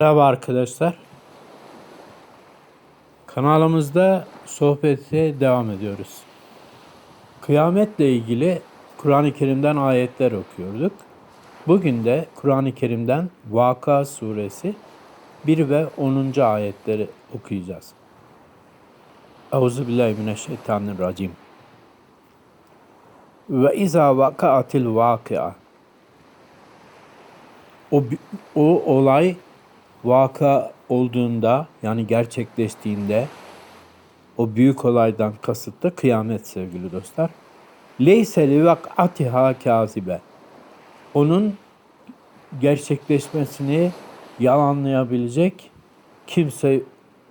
Merhaba arkadaşlar. Kanalımızda sohbete devam ediyoruz. Kıyametle ilgili Kur'an-ı Kerim'den ayetler okuyorduk. Bugün de Kur'an-ı Kerim'den Vaka suresi 1 ve 10. ayetleri okuyacağız. Euzubillahimineşşeytanirracim. Ve izâ vakaatil vâkia. O, o olay vaka olduğunda yani gerçekleştiğinde o büyük olaydan kasıt da kıyamet sevgili dostlar. Leyse li vak'atiha kazibe. Onun gerçekleşmesini yalanlayabilecek kimse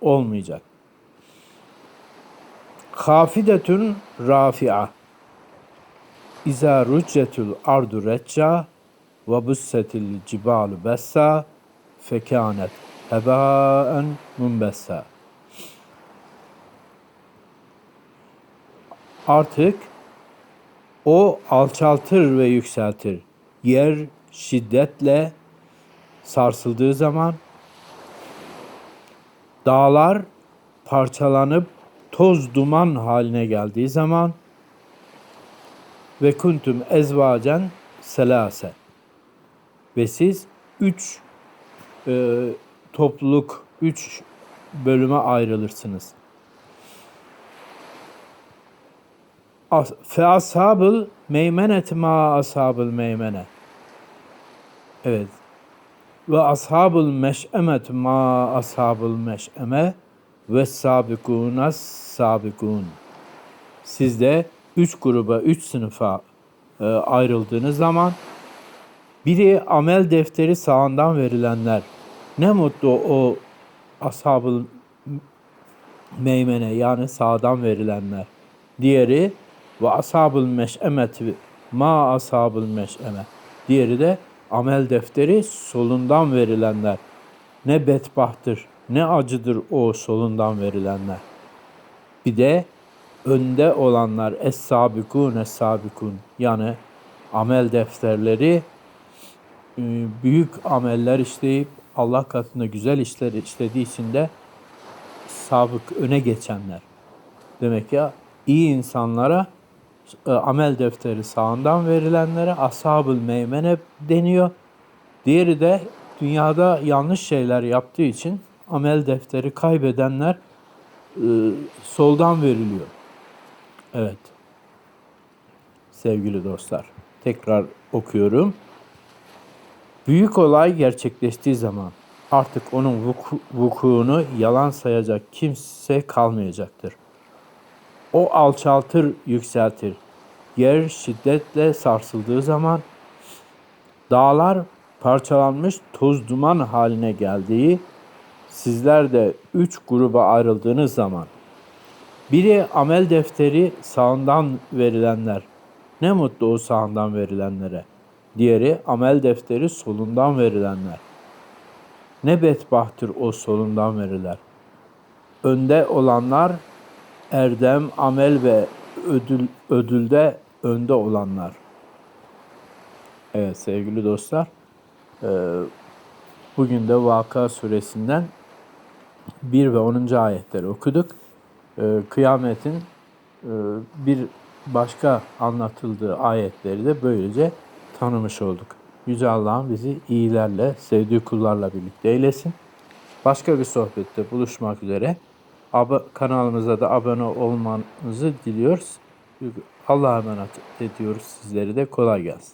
olmayacak. Hafidetun rafi'a. İza ruccetul ardu recca ve bussetil cibalu bessa fekânet hebâen munbessa. Artık o alçaltır ve yükseltir. Yer şiddetle sarsıldığı zaman dağlar parçalanıp toz duman haline geldiği zaman ve kuntum ezvacen selase ve siz üç e, topluluk, üç bölüme ayrılırsınız. Fe ashabıl meymeneti ma ashabıl meymene. Evet. Ve ashabıl meş'emet ma ashabıl meş'eme ve sabikunas sabikun. Siz de üç gruba, üç sınıfa e, ayrıldığınız zaman biri amel defteri sağından verilenler. Ne mutlu o ashabıl meymene yani sağdan verilenler. Diğeri ve ashabıl meş'emeti ma ashabıl meş'eme. Diğeri de amel defteri solundan verilenler. Ne bedbahtır, ne acıdır o solundan verilenler. Bir de önde olanlar es-sabikun es-sabikun yani amel defterleri büyük ameller işleyip Allah katında güzel işler işlediği için de sabık öne geçenler. Demek ya iyi insanlara e, amel defteri sağından verilenlere ashab-ül meymene deniyor. Diğeri de dünyada yanlış şeyler yaptığı için amel defteri kaybedenler e, soldan veriliyor. Evet. Sevgili dostlar, tekrar okuyorum. Büyük olay gerçekleştiği zaman artık onun vuku- vukuunu yalan sayacak kimse kalmayacaktır. O alçaltır, yükseltir. Yer şiddetle sarsıldığı zaman dağlar parçalanmış toz duman haline geldiği, sizler de üç gruba ayrıldığınız zaman biri amel defteri sağından verilenler. Ne mutlu o sağından verilenlere. Diğeri amel defteri solundan verilenler. Ne bedbahtır o solundan veriler. Önde olanlar erdem, amel ve ödül, ödülde önde olanlar. Evet sevgili dostlar. eee, Bugün de Vaka suresinden 1 ve 10. ayetleri okuduk. Eee, Kıyametin eee, bir başka anlatıldığı ayetleri de böylece tanımış olduk. Yüce Allah'ın bizi iyilerle, sevdiği kullarla birlikte eylesin. Başka bir sohbette buluşmak üzere. Aba- kanalımıza da abone olmanızı diliyoruz. Allah'a emanet ediyoruz sizleri de kolay gelsin.